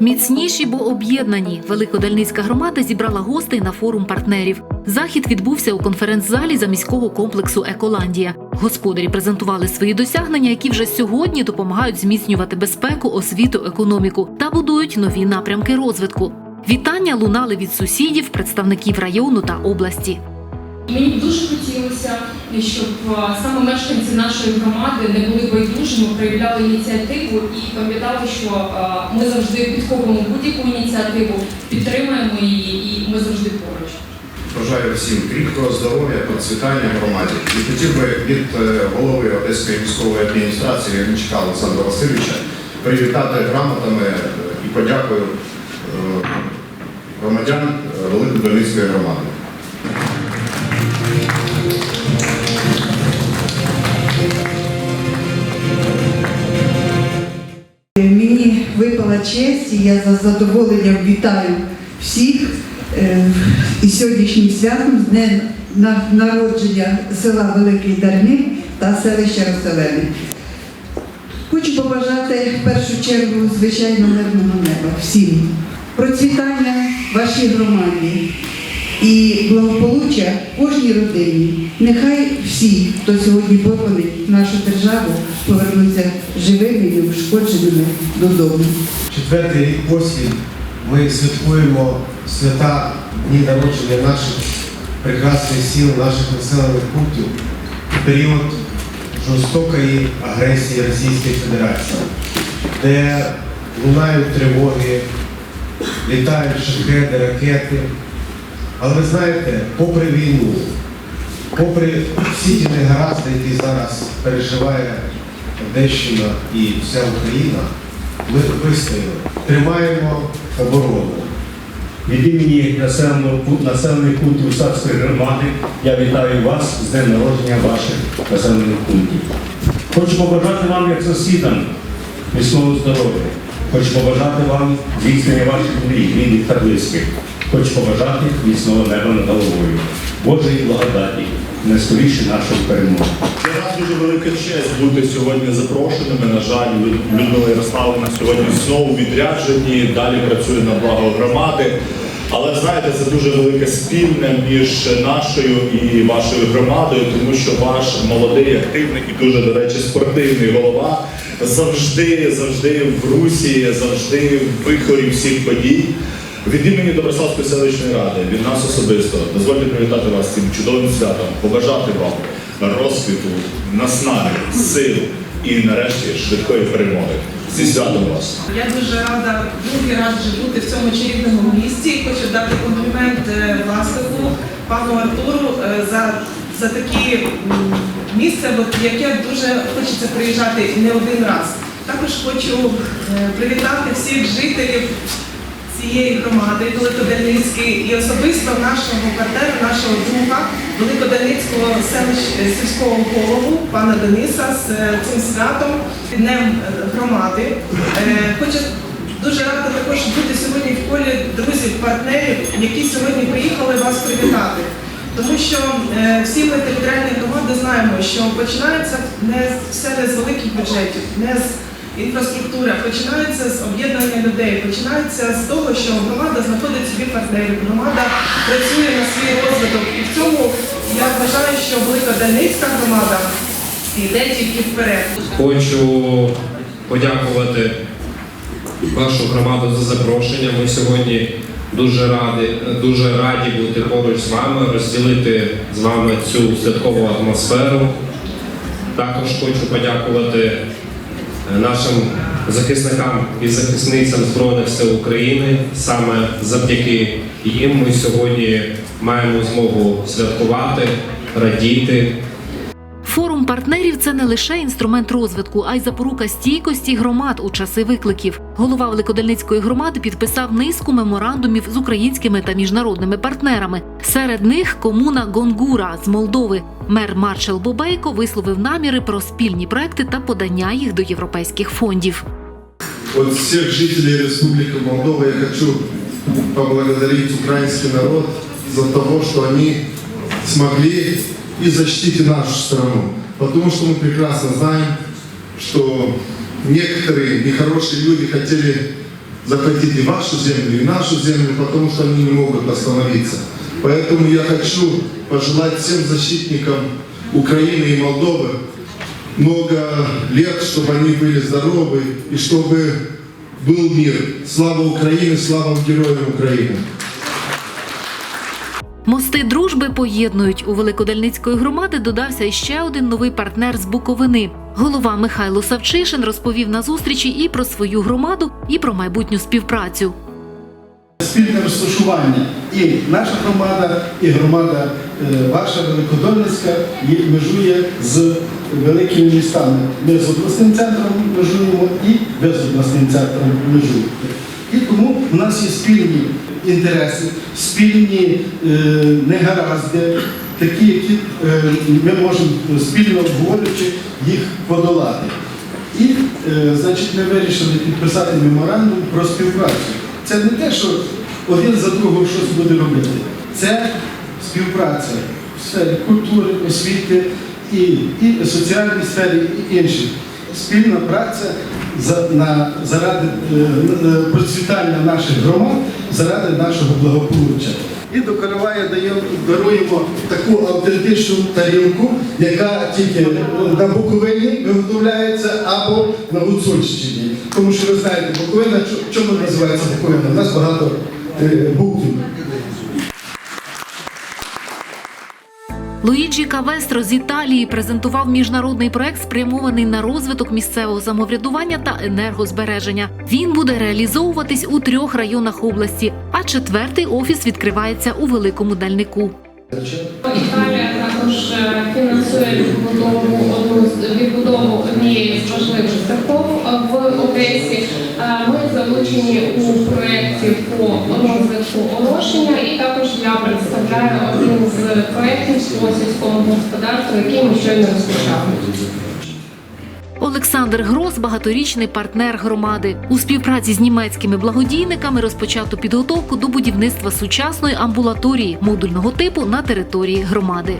Міцніші, бо об'єднані. Великодальницька громада зібрала гостей на форум партнерів. Захід відбувся у конференц-залі заміського комплексу Еколандія. Господарі презентували свої досягнення, які вже сьогодні допомагають зміцнювати безпеку, освіту, економіку та будують нові напрямки розвитку. Вітання лунали від сусідів, представників району та області. Мені б дуже хотілося, щоб саме мешканці нашої громади не були байдужими, проявляли ініціативу і пам'ятали, що ми завжди підхопимо будь-яку ініціативу, підтримуємо її і ми завжди поруч. Бажаю всім кріпкого здоров'я, процвітання громаді. І хотів би від е, голови Одеської міської адміністрації Ягничка Олександра Васильовича привітати грамотами е, і подякую е, громадян е, Великодолинської громади. Мені випала честь, і я за задоволенням вітаю всіх е, із сьогоднішнім святом з днем народження села Великий Дарник та селища Роселени. Хочу побажати в першу чергу звичайно мирного неба всім, процвітання вашій громаді і благополуччя кожній родині. Нехай всі, хто сьогодні боронить нашу державу, повернуться живими і неушкодженими додому. Четвертий рік поспіль ми святкуємо свята дні народження наших прекрасних сіл, наших населених пунктів в період жорстокої агресії Російської Федерації, де лунають тривоги, літають шахеди, ракети. Але ви знаєте, попри війну, попри всі ті негаразди, які зараз переживає Одещина і вся Україна, ми вистояли, тримаємо оборону. Від імені населених пунктів Садської громади я вітаю вас з днем народження ваших населених пунктів. Хочу побажати вам, як сусідам, міцного здоров'я. Хочу побажати вам здійснення ваших мрій, рідних та близьких. Хочу побажати міцного неба над головою, Божої благодаті, найскоріше нашої перемоги. Для нас дуже велика честь бути сьогодні запрошеними. На жаль, Люд- Людмила Ярославовна сьогодні знову у відрядженні, далі працює на благо громади. Але знаєте, це дуже велике спільне між нашою і вашою громадою, тому що ваш молодий, активний і дуже, до речі, спортивний голова завжди, завжди в русі, завжди в вихорі всіх подій. Від імені Доброславської селищної ради, від нас особисто, дозвольте привітати вас цим чудовим святом, побажати вам розквіту, наснаги, сил і нарешті швидкої перемоги. Зі святом вас! Я дуже рада, другий раз вже бути в цьому чарівному місті. Хочу дати комплімент е, власнику пану Артуру е, за, за таке місце, от, яке дуже хочеться приїжджати не один раз. Також хочу е, привітати всіх жителів цієї громади Великодальницької і особисто нашого партнера, нашого друга Великодальницького е, сільського голову пана Дениса з е, цим святом, днем е, громади. Хочу дуже рада також бути сьогодні в колі друзів, партнерів, які сьогодні приїхали вас привітати. Тому що е, всі ми територіальні громади знаємо, що починається не все не з великих бюджетів, не з інфраструктури, а починається з об'єднання людей, починається з того, що громада знаходить собі партнерів, громада працює на свій розвиток. І в цьому я вважаю, що велика Дальницька громада йде тільки вперед. Хочу подякувати вашу громаду за запрошення. Ми сьогодні дуже раді, дуже раді бути поруч з вами, розділити з вами цю святкову атмосферу. Також хочу подякувати нашим захисникам і захисницям Збройних сил України. Саме завдяки їм ми сьогодні маємо змогу святкувати, радіти. Форум партнерів це не лише інструмент розвитку, а й запорука стійкості громад у часи викликів. Голова Великодальницької громади підписав низку меморандумів з українськими та міжнародними партнерами. Серед них комуна Гонгура з Молдови. Мер Маршал Бобейко висловив наміри про спільні проекти та подання їх до європейських фондів. От всех жителей Республики Молдова я хочу поблагодарить украинский народ за того, что они смогли и защитить нашу страну. Потому что мы прекрасно знаем, что некоторые нехорошие люди хотели захватить и вашу землю, и нашу землю, потому что они не могут остановиться. Поэтому я хочу пожелать всем защитникам Украины и Молдовы много лет, чтобы они были здоровы и чтобы был мир. Слава Украине, слава героям Украины! Мости дружби поєднують у Великодальницької громади. Додався іще один новий партнер з Буковини. Голова Михайло Савчишин розповів на зустрічі і про свою громаду, і про майбутню співпрацю. спільне розташування. І наша громада, і громада е, ваша Великодольницька межує з великими містами. Ми з обласним центром межуємо і безобласним центром межуємо. І тому в нас є спільні інтереси, спільні е, негаразди, такі, які е, ми можемо спільно обговорюючи їх подолати. І, е, значить, ми вирішили підписати меморандум про співпрацю. Це не те, що один за другого щось буде робити. Це співпраця в сфері культури, освіти і, і соціальній сфері, і інших. Спільна праця на, заради е, процвітання наших громад, заради нашого благополуччя. І до Каравая даруємо таку автентичну тарілку, яка тільки на Буковині виготовляється або на Гуцульщині. Тому що ви знаєте, Буковина, чому називається Буковина? У нас багато е, Луїджі Кавестро з Італії презентував міжнародний проект, спрямований на розвиток місцевого самоврядування та енергозбереження. Він буде реалізовуватись у трьох районах області, а четвертий офіс відкривається у великому дальнику. Італія також е, фінансує відбудову одну відбудову однієї з важливих церков е, в Одесі. Е, Ми залучені у проєкті по розвитку орошення представляю один з проєктів по сільському господарству, який ми щойно розпочали. Олександр Грос багаторічний партнер громади. У співпраці з німецькими благодійниками розпочато підготовку до будівництва сучасної амбулаторії модульного типу на території громади.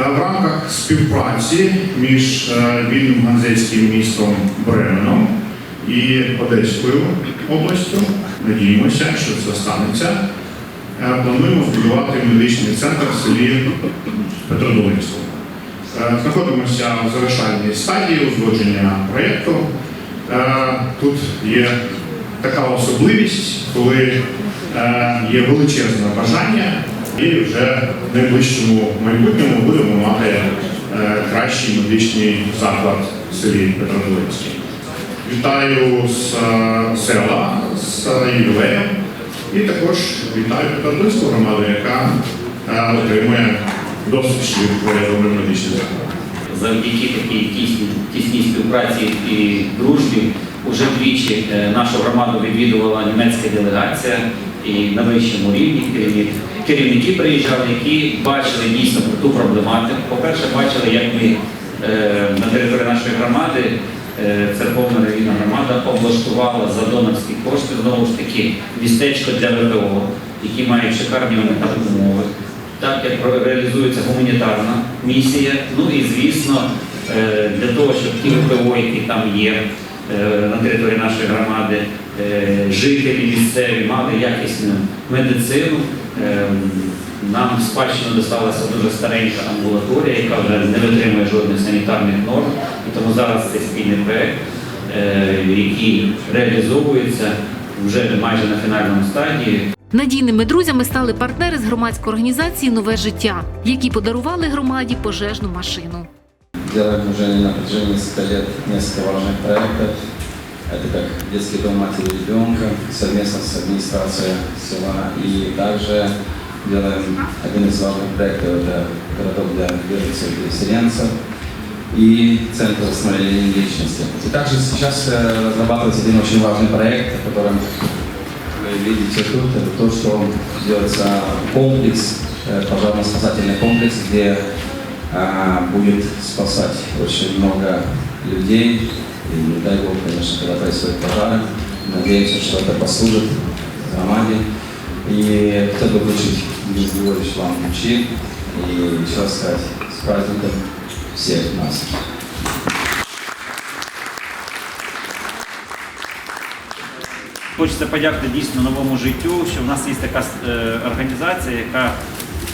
Е, В рамках співпраці між е, вільним ганзейським містом Бременом і Одеською областю, надіємося, що це станеться. Е, Плануємо збудувати медичний центр в селі Петродолинську. Е, Знаходимося в завершальній стадії узгодження проєкту. Е, Тут є така особливість, коли є величезне бажання, і вже в найближчому майбутньому будемо мати кращий медичний заклад в селі Петродолинський. Вітаю з села, з ювілеєм, і також вітаю Петродолинську громаду, яка е, отримує досить швидко добрий медичний заклад. завдяки такій тісній, тісній співпраці і дружбі уже двічі е, нашу громаду відвідувала німецька делегація і на вищому рівні керівник, керівники приїжджали, які бачили дійсно ту проблематику. По-перше, бачили, як ми е, на території нашої громади церковна релігійна громада облаштувала за донорські кошти знову ж таки містечко для ВПО, які мають шикарні умови так як реалізується гуманітарна місія. Ну і звісно, е, для того, щоб ті ВПО, які там є е, на території нашої громади, е, жителі місцеві мали якісну медицину. Е, Нам спадщину досталася дуже старенька амбулаторія, яка вже не витримує жодних санітарних норм. І тому зараз цей спільний проект, е, який реалізовується вже майже на фінальному стадії, Надійними друзями стали партнери з громадської організації Нове життя, які подарували громаді пожежну машину. Делаем уже на протяжении несколько лет несколько важных проектов. Это как детский дом матери и ребенка совместно с администрацией села. И также делаем один из важных проектов, это городок для беженцев и переселенцев И Центр восстановления личности. И также сейчас э, разрабатывается один очень важный проект, о котором вы видите тут, это то, что делается комплекс, э, пожарно-спасательный комплекс, где а, будет спасать очень много людей. И не дай бог, конечно, когда происходит пожар. Надеемся, что это послужит громаде. И хотел бы вручить Денис Григорьевич вам ключи и еще раз сказать с праздником всех нас. Хочеться подякувати дійсно новому життю, що в нас є така е, організація, яка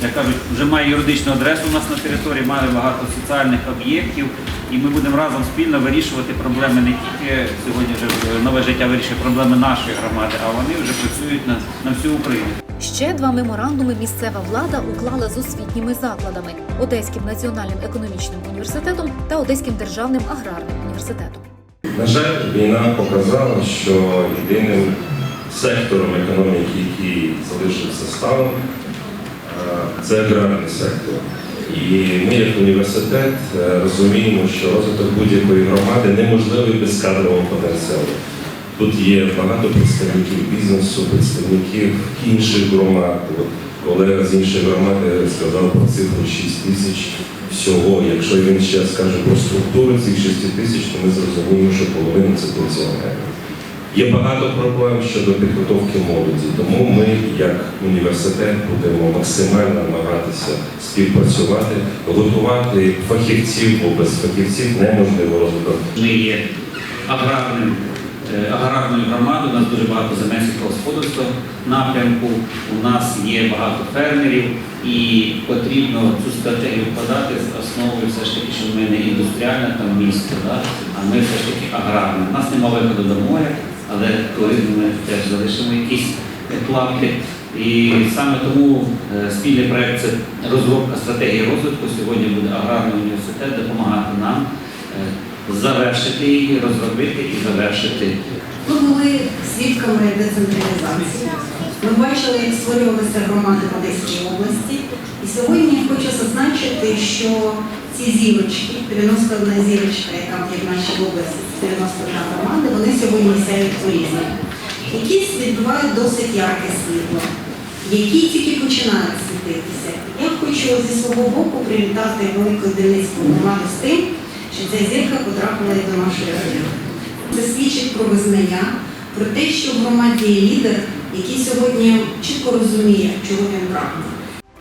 як кажуть, вже має юридичну адресу у нас на території, має багато соціальних об'єктів, і ми будемо разом спільно вирішувати проблеми не тільки сьогодні вже е, нове життя вирішує проблеми нашої громади, а вони вже працюють на, на всю Україну. Ще два меморандуми місцева влада уклала з освітніми закладами Одеським національним економічним університетом та Одеським державним аграрним університетом. На жаль, війна показала, що єдиним сектором економіки, який залишився сталим, це аграрний сектор. І ми, як університет, е, розуміємо, що розвиток будь-якої громади неможливий без кадрового потенціалу. Тут є багато представників бізнесу, представників інших громад. Колега з іншої громади сказав про цифру 6 тисяч всього. Якщо він ще скаже про структуру цих 6 тисяч, то ми зрозуміємо, що половина це пенсіонери. Є багато проблем щодо підготовки молоді, тому ми, як університет, будемо максимально намагатися співпрацювати, готувати фахівців, бо без фахівців неможливо розвиток Ми є аграрним, е, аграрною громадою, у нас дуже багато земель сільськогосподарства напрямку, у нас є багато фермерів і потрібно цю стратегію вкладати з основою все ж таки, що в мене індустріальне там місто, да? а ми все ж таки аграрне. У нас немає виходу до моря, але туризм ми теж залишимо якісь планки. І саме тому е, спільний проект це розробка стратегії розвитку. Сьогодні буде аграрний університет допомагати нам е, завершити її, розробити і завершити. Ми були свідками децентралізації. Ми бачили, як створювалися громади в Одеській області. І сьогодні я хочу зазначити, що ці зірочки, 91 зірочка, яка є в нашій області, 91 громади, вони сьогодні сяють. Якісь відбувають досить ярке світло, які тільки починають світитися. Я хочу зі свого боку привітати велику Дільницьку громаду з тим, що ця зірка потрапила до нашої родини. Це свідчить про визнання, про те, що в громаді є лідер, який сьогодні чітко розуміє, чого він прагне.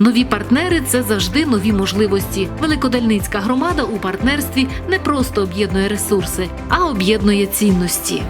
Нові партнери це завжди нові можливості. Великодальницька громада у партнерстві не просто об'єднує ресурси, а об'єднує цінності.